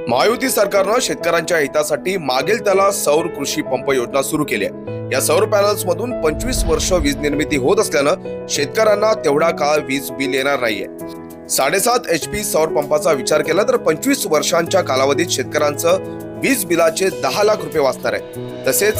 महायुती सरकारनं शेतकऱ्यांच्या हितासाठी मागील त्याला सौर कृषी पंप योजना सुरू केली आहे. या सौर पॅनल्स मधून पंचवीस वर्ष वीज निर्मिती होत असल्यानं शेतकऱ्यांना तेवढा काळ वीज बिल येणार नाहीये. साडेसात एच पी सौर पंपाचा विचार केला तर पंचवीस वर्षांच्या कालावधीत शेतकऱ्यांचं वीज बिलाचे दहा लाख रुपये वाचणार आहे. तसेच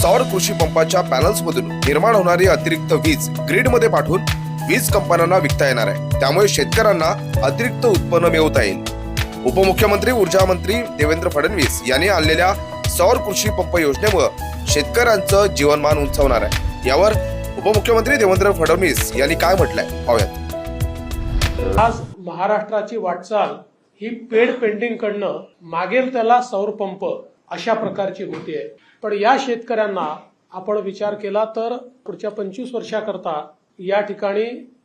सौर कृषी पंपाच्या पॅनल्स मधून निर्माण होणारी अतिरिक्त वीज ग्रीडमध्ये पाठवून वीज कंपन्यांना विकता येणार आहे. त्यामुळे शेतकऱ्यांना अतिरिक्त उत्पन्न मिळवता येईल. उपमुख्यमंत्री ऊर्जा मंत्री देवेंद्र फडणवीस यांनी आणलेल्या सौर कृषी पंप योजनेमुळे शेतकऱ्यांचं जीवनमान उंचावणार आहे. यावर उपमुख्यमंत्री देवेंद्र फडणवीस यांनी काय म्हटलंय? पाहूयात. आज महाराष्ट्राची वाटचाल ही पेड पेंडिंग कडनं मागेल त्याला सौर पंप अशा प्रकारची होती आहे. पण या शेतकऱ्यांना आपण विचार केला तर पुढच्या पंचवीस वर्षाकरता या ठिकाणी